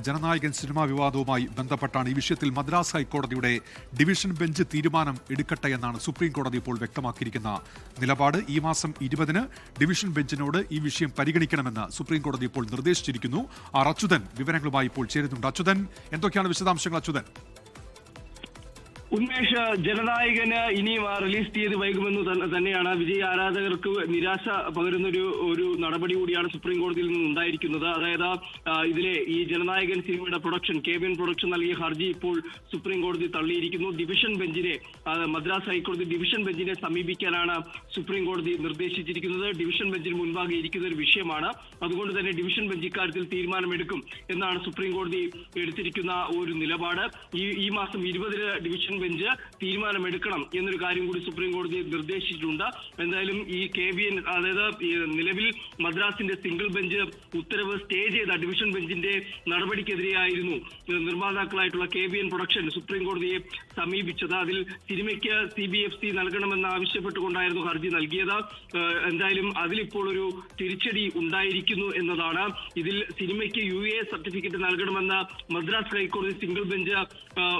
Jananayakan cinema വിവാദവുമായി ബന്ധപ്പെട്ടാണ് ഈ വിഷയത്തിൽ മദ്രാസ് ഹൈക്കോടതിയുടെ ഡിവിഷൻ ബെഞ്ച് തീരുമാനം എടുക്കട്ടെ എന്നാണ് സുപ്രീം കോടതി ഇപ്പോൾ വ്യക്തമാക്കിയിരിക്കുന്ന നിലപാട്. ഈ മാസം ഇരുപതിന് ഡിവിഷൻ ബെഞ്ചിനോട് ഈ വിഷയം പരിഗണിക്കണമെന്ന് സുപ്രീം കോടതി ഇപ്പോൾ നിർദ്ദേശിച്ചിരിക്കുന്നു. ആർ അച്യുതൻ വിവരങ്ങളുമായി ഇപ്പോൾ ചേരുന്നുണ്ട്. അച്യുതൻ എന്തൊക്കെയാണ് വിശദാംശങ്ങൾ അച്യുതൻ? ഉന്മേഷ് ജനനായകന് ഇനിയും ആ റിലീസ് തീയതി വൈകുമെന്ന് തന്നെയാണ് വിജയ് ആരാധകർക്ക് നിരാശ പകരുന്ന ഒരു ഒരു നടപടി കൂടിയാണ് സുപ്രീം കോടതിയിൽ നിന്ന് ഉണ്ടായിരിക്കുന്നത് അതായത് ഇതിലെ ഈ ജനനായകൻ സിനിമയുടെ പ്രൊഡക്ഷൻ കെ എൻ പ്രൊഡക്ഷൻ നൽകിയ ഹർജി ഇപ്പോൾ സുപ്രീം കോടതി തള്ളിയിരിക്കുന്നു. ഡിവിഷൻ ബെഞ്ചിനെ മദ്രാസ് ഹൈക്കോടതി ഡിവിഷൻ ബെഞ്ചിനെ സമീപിക്കാനാണ് സുപ്രീം കോടതി നിർദ്ദേശിച്ചിരിക്കുന്നത്. ഡിവിഷൻ ബെഞ്ചിന് മുൻപാകെ ഇരിക്കുന്ന ഒരു വിഷയമാണ്. അതുകൊണ്ട് തന്നെ ഡിവിഷൻ ബെഞ്ച് ഇക്കാര്യത്തിൽ തീരുമാനമെടുക്കും എന്നാണ് സുപ്രീം കോടതി എടുത്തിരിക്കുന്ന ഒരു നിലപാട്. ഈ ഈ മാസം ഇരുപതിന് ഡിവിഷൻ ബെഞ്ച് തീരുമാനമെടുക്കണം എന്നൊരു കാര്യം കൂടി സുപ്രീം കോടതി നിർദ്ദേശിച്ചിട്ടുണ്ട്. എന്തായാലും ഈ കെ ബി എൻ അതായത് നിലവിൽ മദ്രാസിന്റെ സിംഗിൾ ബെഞ്ച് ഉത്തരവ് സ്റ്റേ ചെയ്ത ഡിവിഷൻ ബെഞ്ചിന്റെ നടപടിക്കെതിരെയായിരുന്നു നിർമ്മാതാക്കളായിട്ടുള്ള K B N production supreme കോടതിയെ സമീപിച്ചത്. അതിൽ സിനിമയ്ക്ക് സി ബി എഫ് സി നൽകണമെന്ന് ആവശ്യപ്പെട്ടുകൊണ്ടായിരുന്നു ഹർജി നൽകിയത്. എന്തായാലും അതിലിപ്പോൾ ഒരു തിരിച്ചടി ഉണ്ടായിരിക്കുന്നു എന്നതാണ്. ഇതിൽ സിനിമയ്ക്ക് യു എ സർട്ടിഫിക്കറ്റ് നൽകണമെന്ന മദ്രാസ് ഹൈക്കോടതി സിംഗിൾ ബെഞ്ച്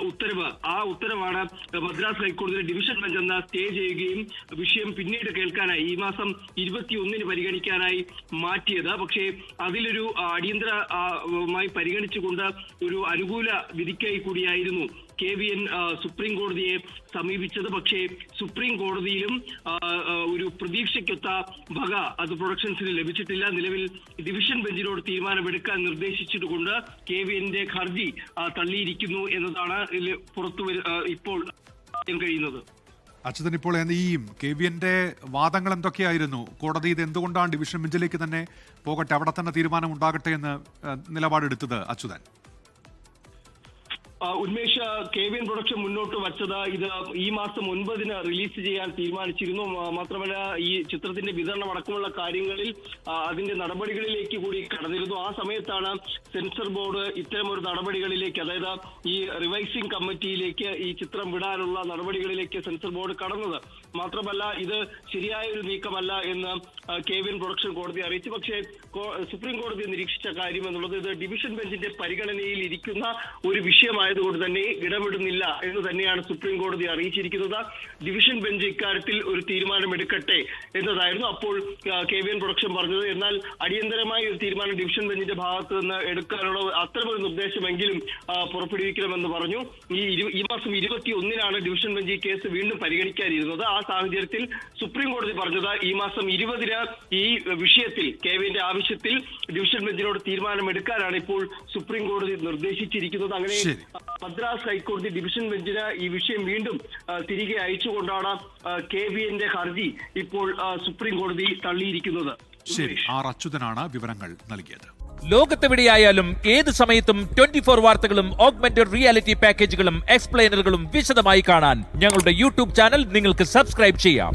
ഉത്തരവ്. ആ ഉത്തരവാണ് മദ്രാസ് ഹൈക്കോടതിയിലെ ഡിവിഷൻ ബെഞ്ച് എന്ന സ്റ്റേ ചെയ്യുകയും വിഷയം പിന്നീട് കേൾക്കാനായി ഈ മാസം ഇരുപത്തിയൊന്നിന് പരിഗണിക്കാനായി മാറ്റിയത്. പക്ഷേ അതിലൊരു അടിയന്തരമായി പരിഗണിച്ചുകൊണ്ട് ഒരു അനുകൂല വിധിക്കായി കൂടിയായിരുന്നു കെ വി എൻ സുപ്രീം കോടതിയെ സമീപിച്ചത്. പക്ഷേ സുപ്രീം കോടതിയിലും ഒരു പ്രതീക്ഷയ്ക്കൊത്ത വക അത് പ്രൊഡക്ഷൻസിന് ലഭിച്ചിട്ടില്ല. നിലവിൽ ഡിവിഷൻ ബെഞ്ചിനോട് തീരുമാനമെടുക്കാൻ നിർദ്ദേശിച്ചിട്ടുകൊണ്ട് കെ വി എന്റെ ഹർജി തള്ളിയിരിക്കുന്നു എന്നതാണ് പുറത്തു ഇപ്പോൾ കഴിയുന്നത്. അച്യുതൻ ഇപ്പോൾ ഈ കെ വി എന്റെ വാദങ്ങൾ എന്തൊക്കെയായിരുന്നു? കോടതി ഇത് എന്തുകൊണ്ടാണ് ഡിവിഷൻ ബെഞ്ചിലേക്ക് തന്നെ പോകട്ടെ? അവിടെ തന്നെ തീരുമാനം ഉണ്ടാകട്ടെ എന്ന് നിലപാടെടുത്തത് Achyuthan? Unmesh K V N production മുന്നോട്ട് വച്ചത് ഇത് ഈ മാസം ഒൻപതിന് റിലീസ് ചെയ്യാൻ തീരുമാനിച്ചിരുന്നു. മാത്രമല്ല ഈ ചിത്രത്തിന്റെ വിതരണം അടക്കമുള്ള കാര്യങ്ങളിൽ അതിന്റെ നടപടികളിലേക്ക് കൂടി കടന്നിരുന്നു. ആ സമയത്താണ് സെൻസർ ബോർഡ് ഇത്തരം ഒരു നടപടികളിലേക്ക് അതായത് ഈ റിവൈസിംഗ് കമ്മിറ്റിയിലേക്ക് ഈ ചിത്രം വിടാനുള്ള നടപടികളിലേക്ക് സെൻസർ ബോർഡ് കടന്നത്. മാത്രമല്ല ഇത് ശരിയായ ഒരു നീക്കമല്ല എന്ന് കെ വി എൻ പ്രൊഡക്ഷൻ കോടതി അറിയിച്ചു. പക്ഷേ സുപ്രീം കോടതി നിരീക്ഷിച്ച കാര്യം എന്നുള്ളത് ഇത് ഡിവിഷൻ ബെഞ്ചിന്റെ പരിഗണനയിൽ ഇരിക്കുന്ന ഒരു വിഷയമായതുകൊണ്ട് തന്നെ ഇടപെടുന്നില്ല എന്ന് തന്നെയാണ് സുപ്രീം കോടതി അറിയിച്ചിരിക്കുന്നത്. ഡിവിഷൻ ബെഞ്ച് ഇക്കാര്യത്തിൽ ഒരു തീരുമാനമെടുക്കട്ടെ എന്നതായിരുന്നു അപ്പോൾ കെ വി എൻ പ്രൊഡക്ഷൻ പറഞ്ഞത്. എന്നാൽ അടിയന്തരമായി ഒരു തീരുമാനം ഡിവിഷൻ ബെഞ്ചിന്റെ ഭാഗത്ത് നിന്ന് എടുക്കാനുള്ള അത്തരമൊരു നിർദ്ദേശമെങ്കിലും പുറപ്പെടുവിക്കണമെന്ന് പറഞ്ഞു. ഈ ഈ മാസം ഇരുപത്തി ഒന്നിനാണ് ഡിവിഷൻ ബെഞ്ച് ഈ കേസ് വീണ്ടും പരിഗണിക്കാനിരുന്നത്. ആ സാഹചര്യത്തിൽ സുപ്രീം കോടതി പറഞ്ഞത് ഈ മാസം ഇരുപതിന് ഈ വിഷയത്തിൽ കെ വിന്റെ ആവശ്യത്തിൽ ഡിവിഷൻ ബെഞ്ചിനോട് തീരുമാനമെടുക്കാനാണ് ഇപ്പോൾ സുപ്രീം കോടതി നിർദ്ദേശിച്ചിരിക്കുന്നത്. അങ്ങനെ. മദ്രാസ് ഹൈക്കോടതി ഡിവിഷൻ ബെഞ്ചിന് ഈ വിഷയം വീണ്ടും തിരികെ അയച്ചുകൊണ്ടാണ് കെ വി എന്റെ ഹർജി ഇപ്പോൾ സുപ്രീം കോടതി തള്ളിയിരിക്കുന്നത്. ശരി ആർ അച്യുതനാണ് വിവരങ്ങൾ നൽകിയത്. ലോകത്തെവിടെയായാലും ഏത് സമയത്തും ട്വന്റി ഫോർ വാർത്തകളും ഓഗ്മെന്റഡ് റിയാലിറ്റി പാക്കേജുകളും എക്സ്പ്ലെയിനറുകളും വിശദമായി കാണാൻ ഞങ്ങളുടെ യൂട്യൂബ് ചാനൽ നിങ്ങൾക്ക് സബ്സ്ക്രൈബ് ചെയ്യാം.